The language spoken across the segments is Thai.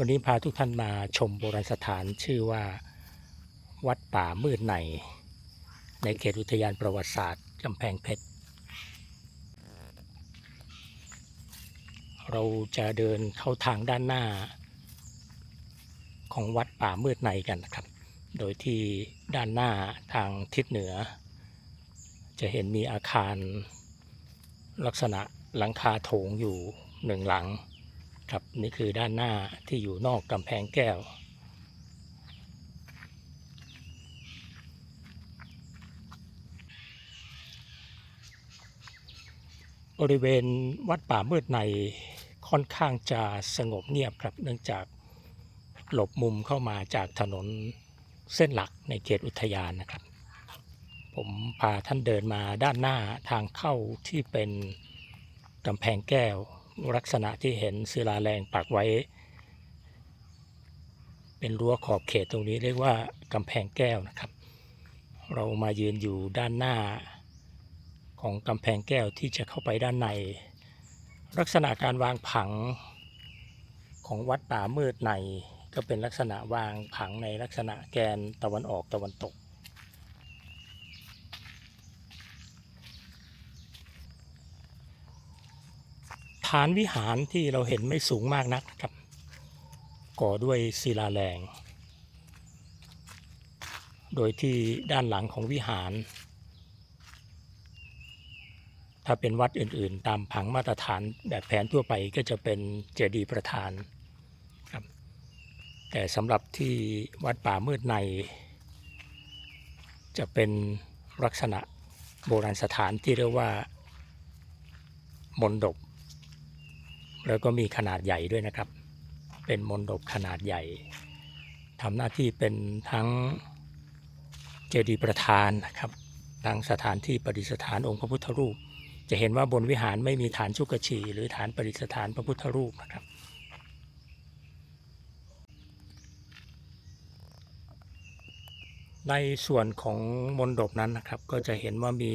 วันนี้พาทุกท่านมาชมโบราณสถานชื่อว่าวัดป่ามืดใน ในเขตอุทยานประวัติศาสตร์กำแพงเพชร เราจะเดินเข้าทางด้านหน้า ของวัดป่ามืดในกันนะครับ โดยที่ด้านหน้าทางทิศเหนือ จะเห็นมีอาคารลักษณะหลังคาโถงอยู่หนึ่งหลัง ครับนี่คือด้านหน้าที่อยู่นอกกำแพงแก้ว บริเวณวัดป่ามืดในค่อนข้างจะสงบเงียบครับเนื่องจากหลบมุมเข้ามาจากถนนเส้นหลักในเขตอุทยานนะครับ ผมพาท่านเดินมาด้านหน้าทางเข้าที่เป็นกำแพงแก้ว ลักษณะที่เห็นศิลาแรงปักไว้ เป็นรั้วขอบเขตตรงนี้เรียกว่ากำแพงแก้วนะครับ เรามายืนอยู่ด้านหน้าของกำแพงแก้วที่จะเข้าไปด้านใน ลักษณะการวางผังของวัดป่ามืดในก็เป็นลักษณะวางผังในลักษณะแกนตะวันออกตะวันตก ฐานวิหารที่เราเห็นไม่สูงมากนักนะครับ ก่อด้วยศิลาแรง โดยที่ด้านหลังของวิหาร ถ้าเป็นวัดอื่นๆ ตามผังมาตรฐานแบบแผนทั่วไปก็จะเป็นเจดีย์ประธานครับ แต่สำหรับที่วัดป่ามืดใน จะเป็นลักษณะโบราณสถานที่เรียกว่ามนดบ แล้วก็มีขนาดใหญ่ด้วยนะครับ เป็นมนดบขนาดใหญ่ทำหน้าที่เป็นทั้งเจดีย์ประธานนะครับทั้งสถานที่ประดิษฐานองค์พระพุทธรูป จะเห็นว่าบนวิหารไม่มีฐานชุกชีหรือฐานประดิษฐานพระพุทธรูปนะครับในส่วนของมนดบนั้นนะครับ ก็จะเห็นว่ามี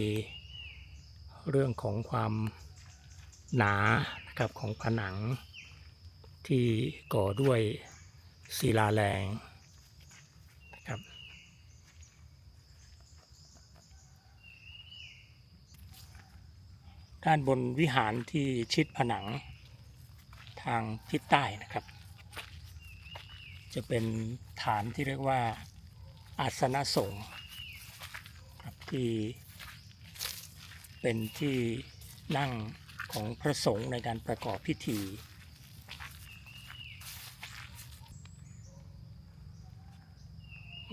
เรื่องของความหนา นะครับของผนังที่ก่อด้วยศิลาแรงนะครับด้านบนวิหารที่ชิดผนังทางทิศใต้นะครับ จะเป็นฐานที่เรียกว่าอาสนะสงฆ์ครับที่เป็นที่นั่ง ของพระสงฆ์ในการประกอบพิธี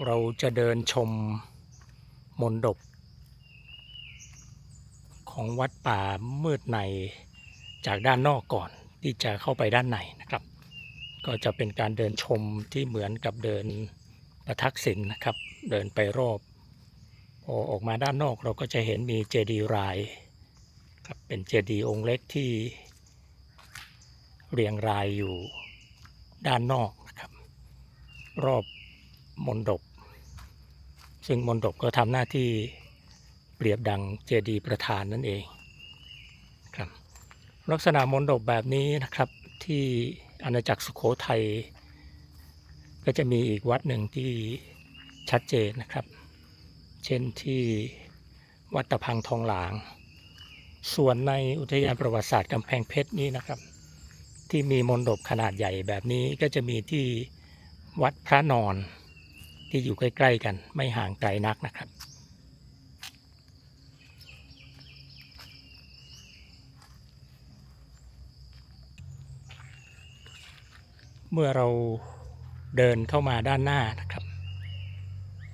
เราจะเดินชมมนดบ ของวัดป่ามืดในจากด้านนอกก่อนที่จะเข้าไปด้านในนะครับ ก็จะเป็นการเดินชมที่เหมือนกับเดินประทักษิณนะครับ เดินไปรอบพอออกมาด้านนอกเราก็จะเห็นมีเจดีย์ราย ครับเป็นเจดีย์องค์เล็กที่เรียงรายอยู่ด้านนอกนะครับ รอบมณฑปซึ่งมณฑปก็ทำหน้าที่เปรียบดังเจดีย์ประธานนั่นเองครับลักษณะมนดบแบบนี้นะครับที่อาณาจักรสุขโขทัยก็จะมีอีกวัดหนึ่งที่ชัดเจนนะครับ เช่นที่วัดตะพังทองหลาง ส่วนในอุทยานประวัติศาสตร์กำแพงเพชรนี้นะครับ ที่มีมนดบขนาดใหญ่แบบนี้ก็จะมีที่วัดพระนอนที่อยู่ใกล้ๆกันไม่ห่างไกลนักนะครับ เมื่อเราเดินเข้ามาด้านหน้านะครับ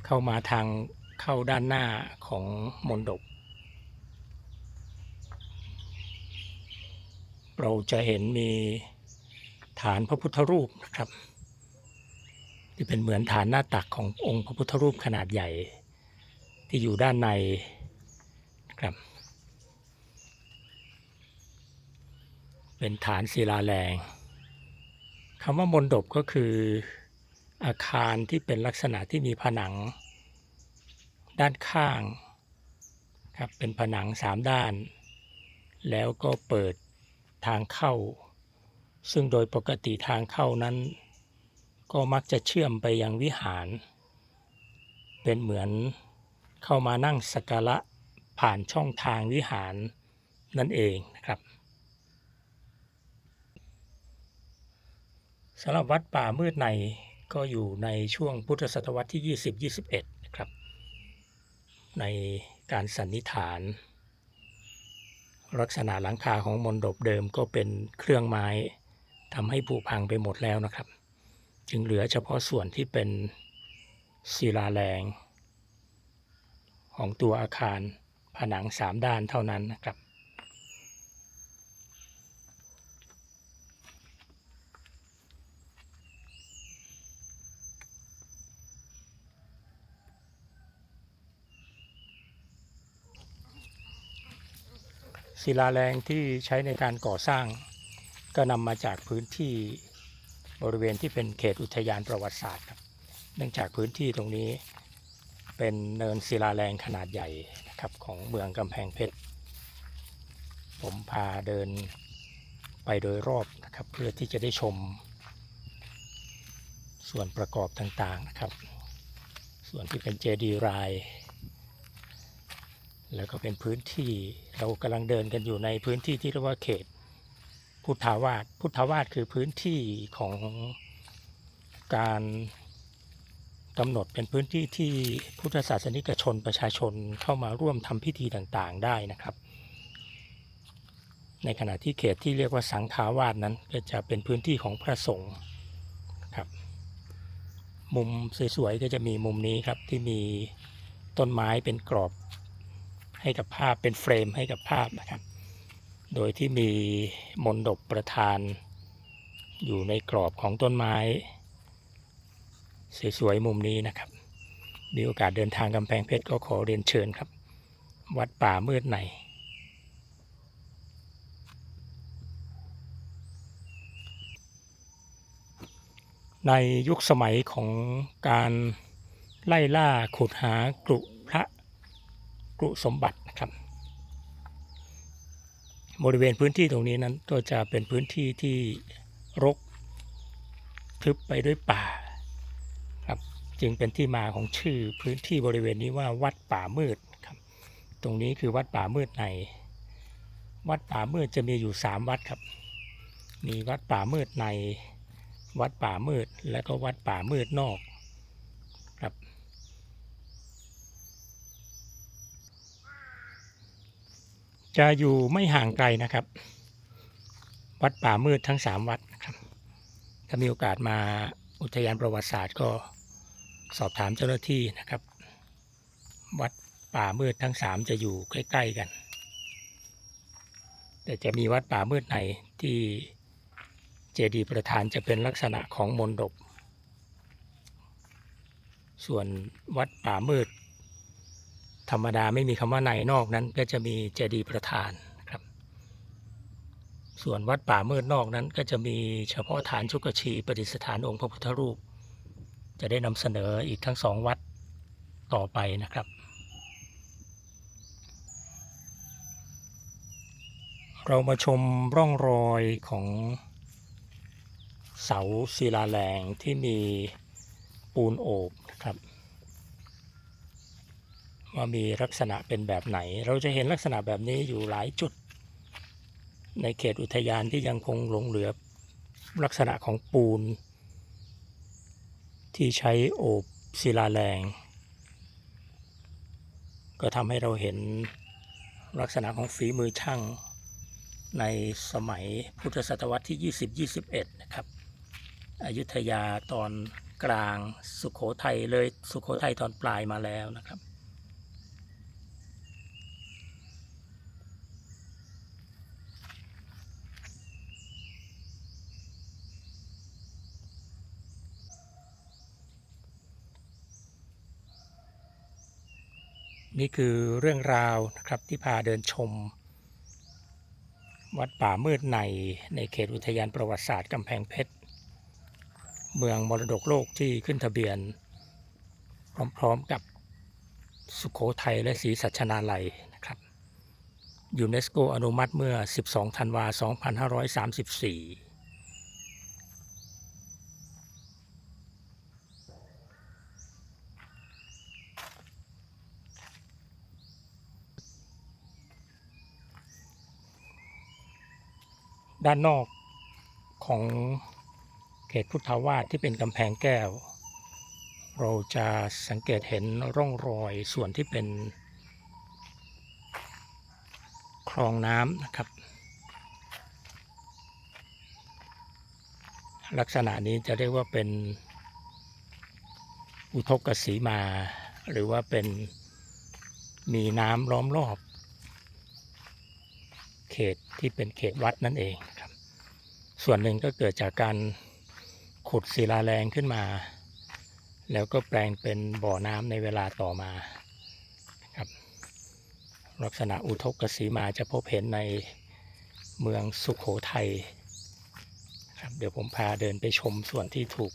เข้ามาทางเข้าด้านหน้าของมนดบ เราจะเห็นมีฐานพระพุทธรูปนะครับ ที่เป็นเหมือนฐานหน้าตักขององค์พระพุทธรูปขนาดใหญ่ ที่อยู่ด้านในครับ เป็นฐานศิลาแรงคำว่ามนดบก็คืออาคารที่เป็นลักษณะที่มีผนังด้านข้างครับเป็นผนังสามด้าน แล้วก็เปิด ทางเข้า ซึ่งโดยปกติทางเข้านั้น ก็มักจะเชื่อมไปยังวิหาร เป็นเหมือนเข้ามานั่งสักการะผ่านช่องทางวิหารนั่นเองนะครับสำหรับวัดป่ามืดในก็อยู่ในช่วงพุทธศตวรรษที่ 20-21 นะครับ ในการสันนิษฐาน ลักษณะหลังคาของมณฑปเดิมก็เป็นเครื่องไม้ทำให้ผุพังไปหมดแล้วนะครับ จึงเหลือเฉพาะส่วนที่เป็นศิลาแรง ของตัวอาคารผนังสามด้านเท่านั้นนะครับ ศิลาแรงที่ใช้ในการก่อสร้าง ก็นำมาจากพื้นที่บริเวณที่เป็นเขตอุทยานประวัติศาสตร์ครับ เนื่องจากพื้นที่ตรงนี้เป็นเนินศิลาแรงขนาดใหญ่นะครับของเมืองกำแพงเพชร ผมพาเดินไปโดยรอบนะครับเพื่อที่จะได้ชม ส่วนประกอบต่างๆนะครับ ส่วนที่เป็นเจดีย์ราย แล้วก็เป็นพื้นที่เรากำลังเดินกันอยู่ในพื้นที่ที่เรียกว่าเขต พุทธาวาสพุทธาวาสคือพื้นที่ของการกำหนดเป็นพื้นที่ที่พุทธศาสนิกชนประชาชนเข้ามาร่วมทำพิธีต่างๆได้นะครับ ในขณะที่เขตที่เรียกว่าสังฆาวาสนั้นก็จะเป็นพื้นที่ของพระสงฆ์ครับ มุมสวยๆก็จะมีมุมนี้ครับที่มีต้นไม้เป็นกรอบ ให้กับภาพเป็นเฟรมให้กับภาพนะครับ โดยที่มีมนดบประธาน อยู่ในกรอบของต้นไม้ สวยๆมุมนี้นะครับ มีโอกาสเดินทางกำแพงเพชรก็ขอเรียนเชิญครับ วัดป่ามืดในในยุคสมัยของการไล่ล่าขุดหากรุ กุสมบัตินะครับ บริเวณพื้นที่ตรงนี้นั้นก็จะเป็นพื้นที่ที่รกทึบไปด้วยป่าครับจึงเป็นที่มาของชื่อพื้นที่บริเวณนี้ว่าวัดป่ามืดครับ ตรงนี้คือวัดป่ามืดใน วัดป่ามืดจะมีอยู่สามวัดครับ มีวัดป่ามืดใน วัดป่ามืดและก็วัดป่ามืดนอกครับ จะอยู่ไม่ห่างไกลนะครับ วัดป่ามืดทั้งสามวัดนะครับถ้ามีโอกาสมาอุทยานประวัติศาสตร์ก็สอบถามเจ้าหน้าที่นะครับ วัดป่ามืดทั้งสามจะอยู่ใกล้ๆกัน แต่จะมีวัดป่ามืดในที่เจดีย์ประธานจะเป็นลักษณะของมนดบส่วนวัดป่ามืด ธรรมดาไม่มีคำว่าในนอกนั้น ก็จะมีเจดีย์ประธานนะครับ ส่วนวัดป่ามืดนอกนั้น ก็จะมีเฉพาะฐานชุกชีประดิษฐานองค์พระพุทธรูป จะได้นำเสนออีกทั้งสองวัดต่อไปนะครับเรามาชมร่องรอยของเสาศิลาแรงที่มีปูนโอบนะครับ ว่ามีลักษณะเป็นแบบไหน เราจะเห็นลักษณะแบบนี้อยู่หลายจุด ในเขตอุทยานที่ยังคงหลงเหลือลักษณะของปูน ที่ใช้โอบศิลาแรง ก็ทำให้เราเห็นลักษณะของฝีมือช่างในสมัยพุทธศตวรรษที่ 20-21 นะครับอยุธยาตอนกลางสุขโขทัยเลยสุขโขทัยตอนปลายมาแล้วนะครับ นี่คือเรื่องราวนะครับที่พาเดินชม วัดป่ามืดในในเขตอุทยานประวัติศาสตร์กำแพงเพชร เมืองมรดกโลกที่ขึ้นทะเบียน พร้อมๆกับสุขโขทัยและศรีสัชนาลัยนะครับยูเนสโกอนุมัติเมื่อ 12 ธันวา 2534 ด้านนอกของเขตพุทธาวาสที่เป็นกำแพงแก้ว เราจะสังเกตเห็นร่องรอยส่วนที่เป็นคลองน้ำนะครับ ลักษณะนี้จะเรียกว่าเป็นอุทกสีมา หรือว่าเป็นมีน้ำล้อมรอบ เขตที่เป็นเขตวัดนั่นเอง ส่วนหนึ่งก็เกิดจากการขุดศิลาแรงขึ้นมา แล้วก็แปลงเป็นบ่อน้ำในเวลาต่อมาครับลักษณะอุทกสีมาจะพบเห็นในเมืองสุขโขทัยครับเดี๋ยวผมพาเดินไปชมส่วนที่ถูก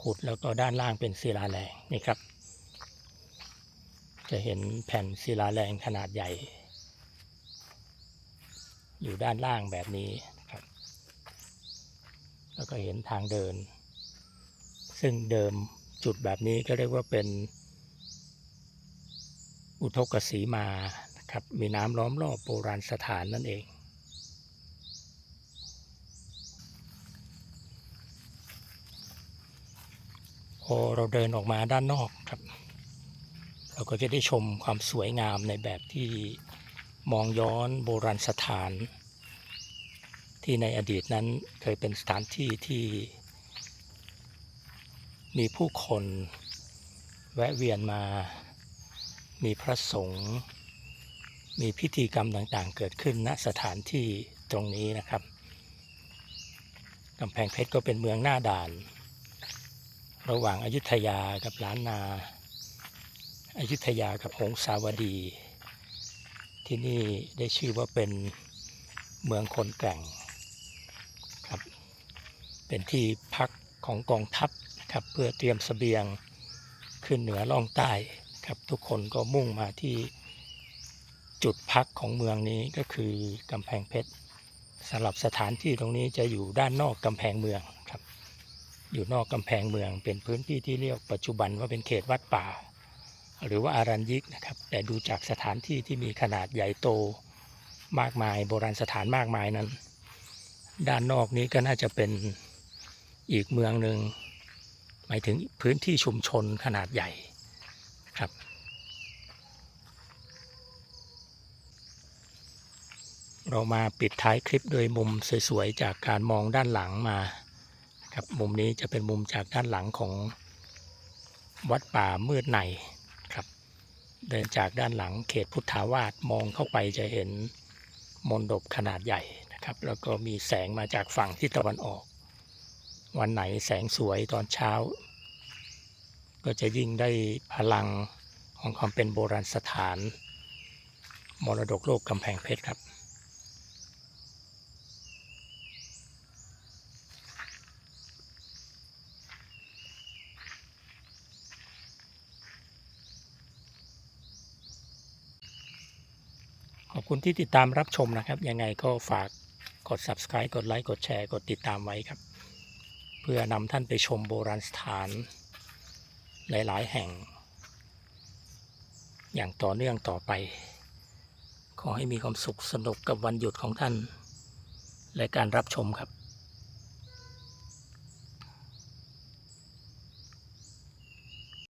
ขุดแล้วก็ด้านล่างเป็นศิลาแรงนี่ครับ จะเห็นแผ่นศิลาแรงขนาดใหญ่ อยู่ด้านล่างแบบนี้ แล้วก็เห็นทางเดิน ซึ่งเดิมจุดแบบนี้ก็เรียกว่าเป็น อุทกสีมาครับมีน้ำล้อมรอบโบราณสถานนั่นเอง พอเราเดินออกมาด้านนอกครับ เราก็จะได้ชมความสวยงามในแบบที่มองย้อนโบราณสถาน ที่ในอดีตนั้นเคยเป็นสถานที่ที่ มีผู้คนแวะเวียนมา มีพระสงฆ์มีพิธีกรรมต่างๆ เกิดขึ้นณสถานที่ตรงนี้นะครับกำแพงเพชรก็เป็นเมืองหน้าด่าน ระหว่างอายุทยากับล้านนาอายุทยากับหงสาวดี ที่นี่ได้ชื่อว่าเป็นเมืองคนแกร่ง เป็นที่พักของกองทัพครับเพื่อเตรียมเสบียงขึ้นเหนือล่องใต้ครับทุกคนก็มุ่งมาที่จุดพักของเมืองนี้ก็คือกำแพงเพชรสำหรับสถานที่ตรงนี้จะอยู่ด้านนอกกำแพงเมืองครับอยู่นอกกำแพงเมืองเป็นพื้นที่ที่เรียกปัจจุบันว่าเป็นเขตวัดป่า หรือว่าอารัญยิกนะครับแต่ดูจากสถานที่ที่มีขนาดใหญ่โตมากมาย โบราณสถานมากมายนั้น ด้านนอกนี้ก็น่าจะเป็น อีกเมืองหนึ่งหมายถึงพื้นที่ชุมชนขนาดใหญ่ครับเรามาปิดท้ายคลิปโดยมุมสวยๆจากการมองด้านหลังมาครับมุมนี้จะเป็นมุมจากด้านหลังของวัดป่ามืดในครับ เดินจากด้านหลังเขตพุทธาวาสมองเข้าไปจะเห็นมณฑปขนาดใหญ่นะครับ แล้วก็มีแสงมาจากฝั่งทิศตะวันออก วันไหนแสงสวยตอนเช้า ก็จะยิ่งได้พลังของความเป็นโบราณสถาน มรดกโลกกำแพงเพชรครับ ขอบคุณที่ติดตามรับชมนะครับ ยังไงก็ฝากกด subscribe กดไลค์ กดแชร์ กดติดตามไว้ครับ เพื่อนำท่านไปชมโบราณสถาน หลายๆ แห่ง อย่างต่อเนื่องต่อไป ขอให้มีความสุขสนุกกับวันหยุดของท่าน และการรับชมครับ